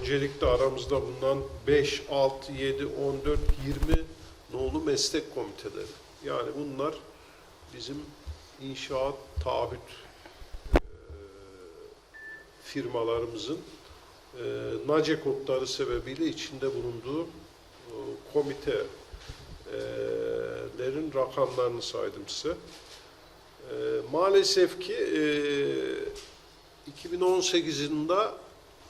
öncelikle aramızda bulunan 5, 6, 7, 14, 20 nolu meslek komiteleri. Yani bunlar bizim inşaat, taahhüt e, firmalarımızın e, NACE kodları sebebiyle içinde bulunduğu e, komitelerin rakamlarını saydım size. E, maalesef ki e, 2018 yılında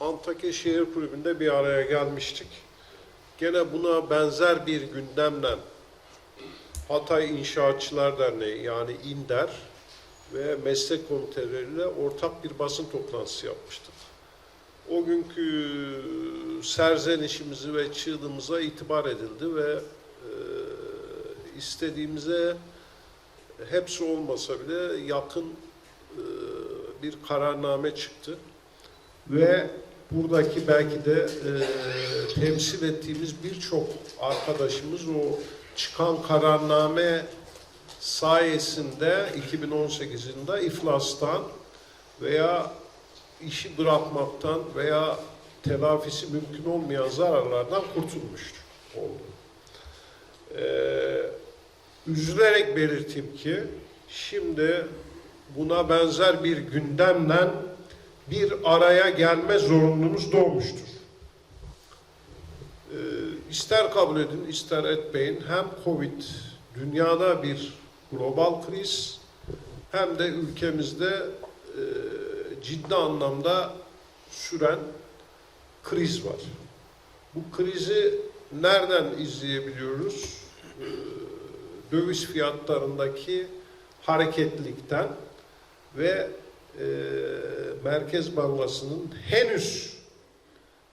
Antakya Şehir Kulübü'nde bir araya gelmiştik. Gene buna benzer bir gündemle Hatay İnşaatçılar Derneği yani İNDER ve meslek komiteleriyle ortak bir basın toplantısı yapmıştık. O günkü serzenişimizi ve çığlığımıza itibar edildi ve e, istediğimize hepsi olmasa bile yakın e, bir kararname çıktı. Ve buradaki belki de e, temsil ettiğimiz birçok arkadaşımız o çıkan kararname sayesinde 2018 yılında iflastan veya işi bırakmaktan veya telafisi mümkün olmayan zararlardan kurtulmuş oldu. Ee, üzülerek belirteyim ki şimdi buna benzer bir gündemle bir araya gelme zorunluluğumuz doğmuştur. Ee, ister kabul edin, ister etmeyin hem Covid dünyada bir global kriz hem de ülkemizde e, ciddi anlamda süren kriz var. Bu krizi nereden izleyebiliyoruz? Ee, döviz fiyatlarındaki hareketlilikten ve e, Merkez Bankası'nın henüz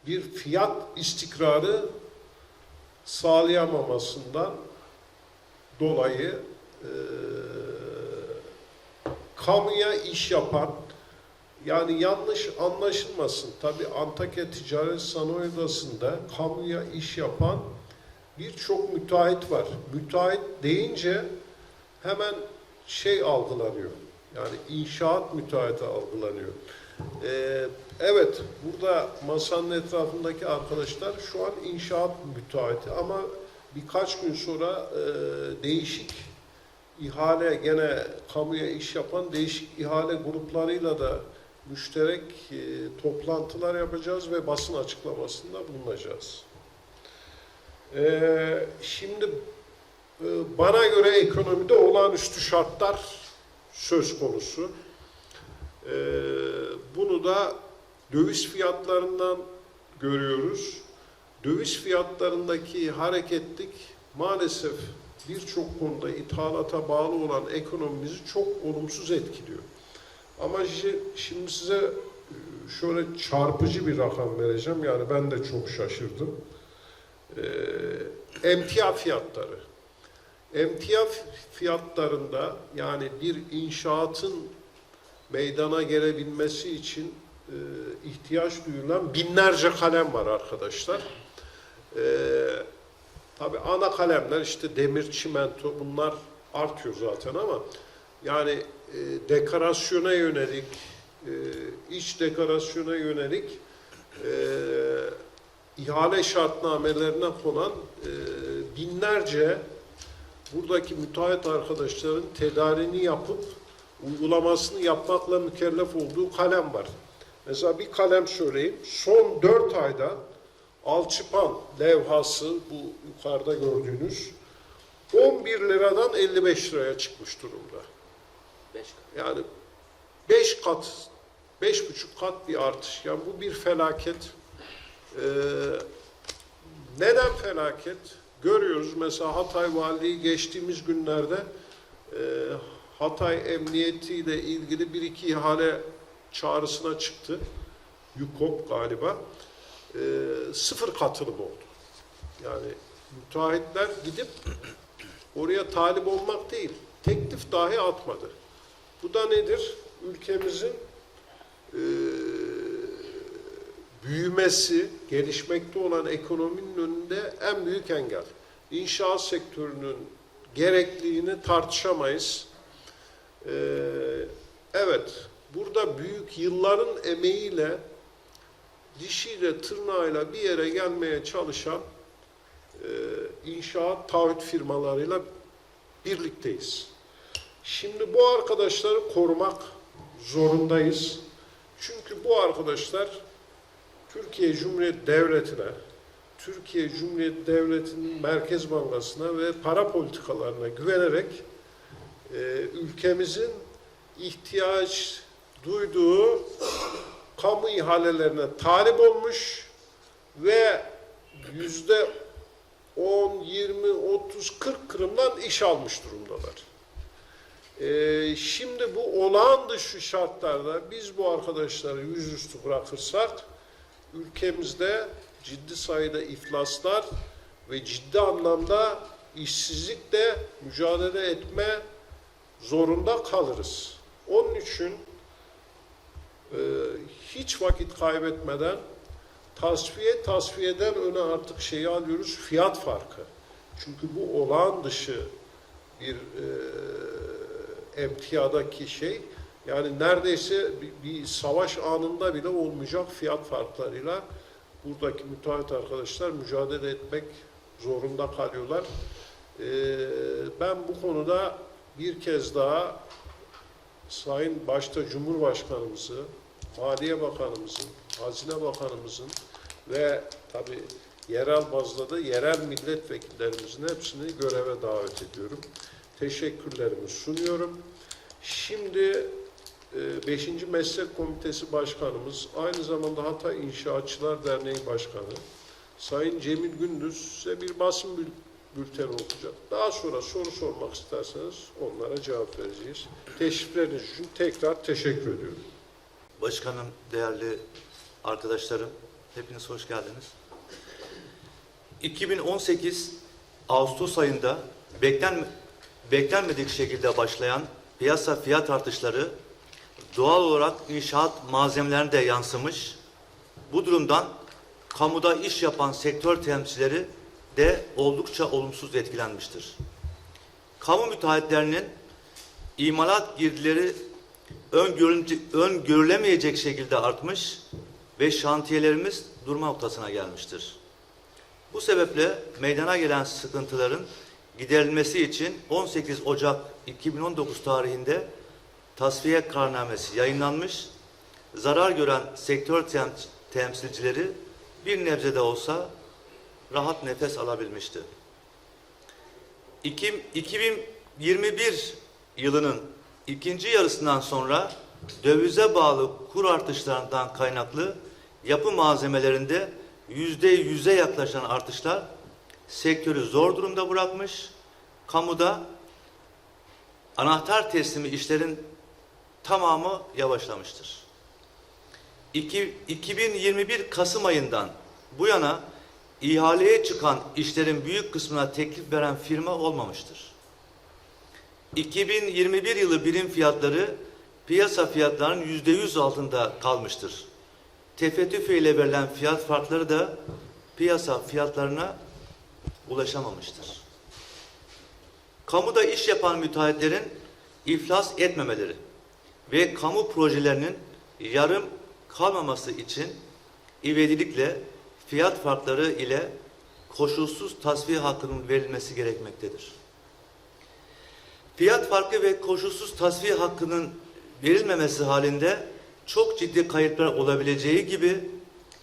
bir fiyat istikrarı sağlayamamasından dolayı e, kamuya iş yapan yani yanlış anlaşılmasın. Tabi Antakya Ticaret Sanayi Odası'nda kamuya iş yapan birçok müteahhit var. Müteahhit deyince hemen şey algılanıyor. Yani inşaat müteahhiti algılanıyor. Ee, evet, burada masanın etrafındaki arkadaşlar şu an inşaat müteahhiti ama birkaç gün sonra e, değişik ihale gene kamuya iş yapan değişik ihale gruplarıyla da müşterek e, toplantılar yapacağız ve basın açıklamasında bulunacağız. E, şimdi e, bana göre ekonomide olağanüstü şartlar söz konusu. E, bunu da döviz fiyatlarından görüyoruz. Döviz fiyatlarındaki hareketlik maalesef birçok konuda ithalata bağlı olan ekonomimizi çok olumsuz etkiliyor. Ama şi- şimdi size e, şöyle çarpıcı bir rakam vereceğim. Yani ben de çok şaşırdım. Ee, emtia fiyatları. Emtia fiyatlarında yani bir inşaatın meydana gelebilmesi için e, ihtiyaç duyulan binlerce kalem var arkadaşlar. Ee, tabii ana kalemler işte demir, çimento bunlar artıyor zaten ama yani e, dekorasyona yönelik, e, iç dekorasyona yönelik e, ihale şartnamelerine konan e, binlerce buradaki müteahhit arkadaşların tedarini yapıp uygulamasını yapmakla mükellef olduğu kalem var. Mesela bir kalem söyleyeyim. Son 4 ayda alçıpan levhası bu yukarıda gördüğünüz 11 liradan 55 liraya çıkmış durumda. Beş Yani 5 kat, beş buçuk kat bir artış. Yani bu bir felaket. Ee, neden felaket? Görüyoruz mesela Hatay Valiliği geçtiğimiz günlerde e, Hatay Emniyeti ile ilgili bir iki ihale çağrısına çıktı. YUKOP galiba. Ee, sıfır katılım oldu. Yani müteahhitler gidip oraya talip olmak değil, teklif dahi atmadı. Bu da nedir? Ülkemizin e, büyümesi, gelişmekte olan ekonominin önünde en büyük engel. İnşaat sektörünün gerekliliğini tartışamayız. E, evet, burada büyük yılların emeğiyle dişiyle tırnağıyla bir yere gelmeye çalışan e, inşaat taahhüt firmalarıyla birlikteyiz. Şimdi bu arkadaşları korumak zorundayız. Çünkü bu arkadaşlar Türkiye Cumhuriyeti Devleti'ne, Türkiye Cumhuriyeti Devleti'nin Merkez Bankası'na ve para politikalarına güvenerek e, ülkemizin ihtiyaç duyduğu kamu ihalelerine talip olmuş ve yüzde 10, 20, 30, 40 kırımdan iş almış durumdalar. Ee, şimdi bu olağan dışı şartlarda biz bu arkadaşları yüzüstü bırakırsak ülkemizde ciddi sayıda iflaslar ve ciddi anlamda işsizlikle mücadele etme zorunda kalırız. Onun için e, hiç vakit kaybetmeden tasfiye tasfiyeden öne artık şeyi alıyoruz fiyat farkı. Çünkü bu olağan dışı bir e, emtiyadaki şey yani neredeyse bir, bir savaş anında bile olmayacak fiyat farklarıyla buradaki müteahhit arkadaşlar mücadele etmek zorunda kalıyorlar. E, ben bu konuda bir kez daha Sayın başta Cumhurbaşkanımızı, Maliye Bakanımızın, Hazine Bakanımızın ve tabi yerel bazda da yerel milletvekillerimizin hepsini göreve davet ediyorum. Teşekkürlerimi sunuyorum. Şimdi 5. Meslek Komitesi Başkanımız, aynı zamanda Hatay İnşaatçılar Derneği Başkanı, Sayın Cemil Gündüz size bir basın bül- bülteni okuyacak. Daha sonra soru sormak isterseniz onlara cevap vereceğiz. Teşrifleriniz için tekrar teşekkür ediyorum. Başkanım, değerli arkadaşlarım, hepiniz hoş geldiniz. 2018 Ağustos ayında beklen, beklenmedik şekilde başlayan piyasa fiyat artışları doğal olarak inşaat malzemelerine de yansımış. Bu durumdan kamuda iş yapan sektör temsilcileri de oldukça olumsuz etkilenmiştir. Kamu müteahhitlerinin imalat girdileri öngörülemeyecek şekilde artmış ve şantiyelerimiz durma noktasına gelmiştir. Bu sebeple meydana gelen sıkıntıların giderilmesi için 18 Ocak 2019 tarihinde tasfiye kararnamesi yayınlanmış, zarar gören sektör tem- temsilcileri bir nebze de olsa rahat nefes alabilmişti. İki- 2021 yılının ikinci yarısından sonra dövize bağlı kur artışlarından kaynaklı yapı malzemelerinde yüzde yüze yaklaşan artışlar sektörü zor durumda bırakmış. Kamuda anahtar teslimi işlerin tamamı yavaşlamıştır. İki- 2021 Kasım ayından bu yana ihaleye çıkan işlerin büyük kısmına teklif veren firma olmamıştır. 2021 yılı birim fiyatları piyasa fiyatlarının yüzde yüz altında kalmıştır. Tefettüf ile verilen fiyat farkları da piyasa fiyatlarına ulaşamamıştır. Kamuda iş yapan müteahhitlerin iflas etmemeleri ve kamu projelerinin yarım kalmaması için ivedilikle fiyat farkları ile koşulsuz tasfiye hakkının verilmesi gerekmektedir. Fiyat farkı ve koşulsuz tasfiye hakkının verilmemesi halinde çok ciddi kayıplar olabileceği gibi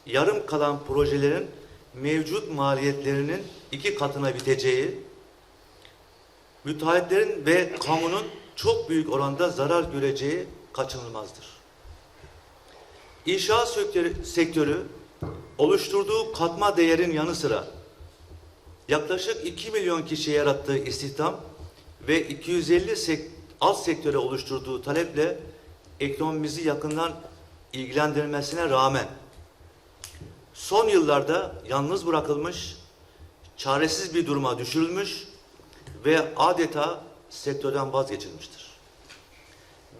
yarım kalan projelerin mevcut maliyetlerinin iki katına biteceği, müteahhitlerin ve kamunun çok büyük oranda zarar göreceği kaçınılmazdır. İnşaat sektörü, sektörü oluşturduğu katma değerin yanı sıra yaklaşık 2 milyon kişi yarattığı istihdam ve 250 sek- alt sektöre oluşturduğu taleple ekonomimizi yakından ilgilendirmesine rağmen son yıllarda yalnız bırakılmış, çaresiz bir duruma düşürülmüş ve adeta sektörden vazgeçilmiştir.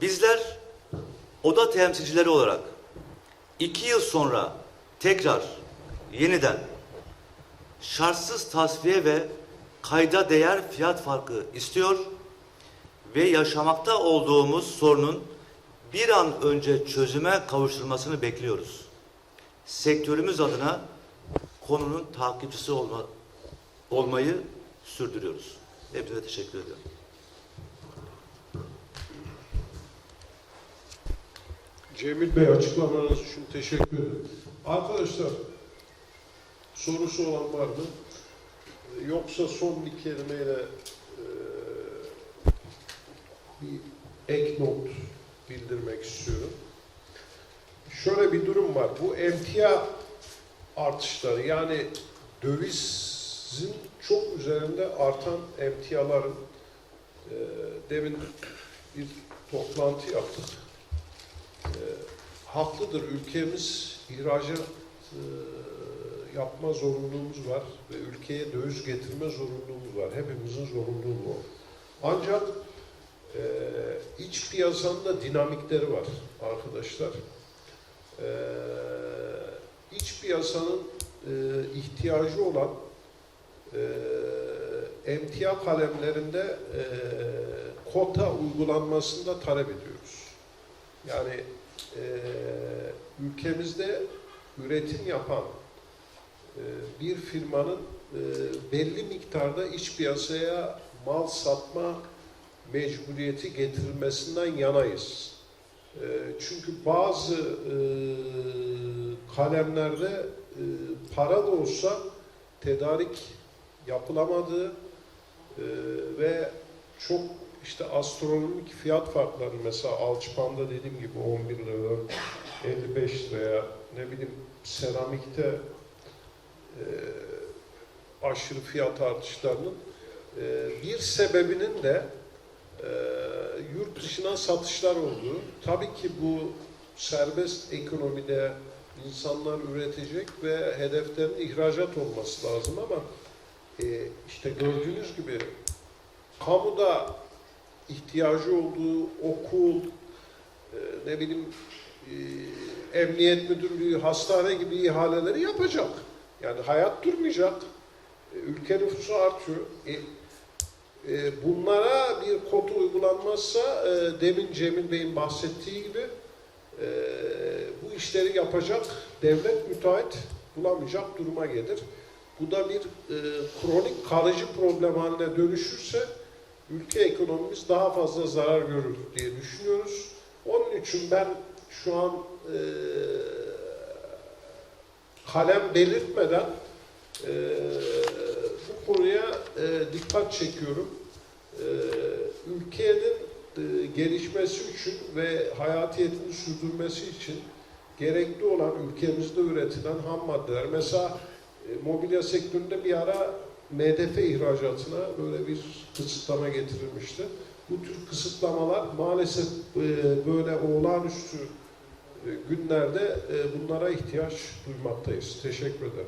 Bizler oda temsilcileri olarak iki yıl sonra tekrar yeniden şartsız tasfiye ve kayda değer fiyat farkı istiyor ve yaşamakta olduğumuz sorunun bir an önce çözüme kavuşturulmasını bekliyoruz. sektörümüz adına konunun takipçisi olma, olmayı sürdürüyoruz. Hepinize teşekkür ediyorum. Cemil Bey açıklamanız için teşekkür ederim. Arkadaşlar sorusu olan var mı? Yoksa son bir kelimeyle e, bir ek not bildirmek istiyorum. Şöyle bir durum var. Bu emtia artışları yani dövizin çok üzerinde artan emtiaların e, demin bir toplantı yaptık. Haklıdır. Ülkemiz ihracat e, yapma zorunluluğumuz var ve ülkeye döviz getirme zorunluluğumuz var. Hepimizin zorunluluğu bu. Ancak e, iç piyasanın da dinamikleri var arkadaşlar. E, iç piyasanın e, ihtiyacı olan e, emtia kalemlerinde e, kota uygulanmasını da talep ediyoruz. Yani e, ülkemizde üretim yapan e, bir firmanın e, belli miktarda iç piyasaya mal satma mecburiyeti getirilmesinden yanayız. E, çünkü bazı kalemlerde para da olsa tedarik yapılamadığı ve çok işte astronomik fiyat farkları mesela alçıpanda dediğim gibi 11 liradan 55 liraya ne bileyim seramikte e, aşırı fiyat artışlarının e, bir sebebinin de e, yurt dışına satışlar olduğu. Tabii ki bu serbest ekonomide insanlar üretecek ve hedeflerin ihracat olması lazım ama e, işte gördüğünüz gibi kamuda ihtiyacı olduğu okul, e, ne bileyim e, emniyet müdürlüğü, hastane gibi ihaleleri yapacak. Yani hayat durmayacak. E, ülke nüfusu artıyor. Bunlara bir kota uygulanmazsa demin Cemil Bey'in bahsettiği gibi bu işleri yapacak devlet müteahhit bulamayacak duruma gelir. Bu da bir e, kronik kalıcı problem haline dönüşürse ülke ekonomimiz daha fazla zarar görür diye düşünüyoruz. Onun için ben şu an e, kalem belirtmeden e, bu konuya e, dikkat çekiyorum. E, ülkenin e, gelişmesi için ve hayatiyetini sürdürmesi için gerekli olan ülkemizde üretilen ham maddeler. Mesela e, mobilya sektöründe bir ara MDF ihracatına böyle bir kısıtlama getirilmişti. Bu tür kısıtlamalar maalesef e, böyle olağanüstü e, günlerde e, bunlara ihtiyaç duymaktayız. Teşekkür ederim.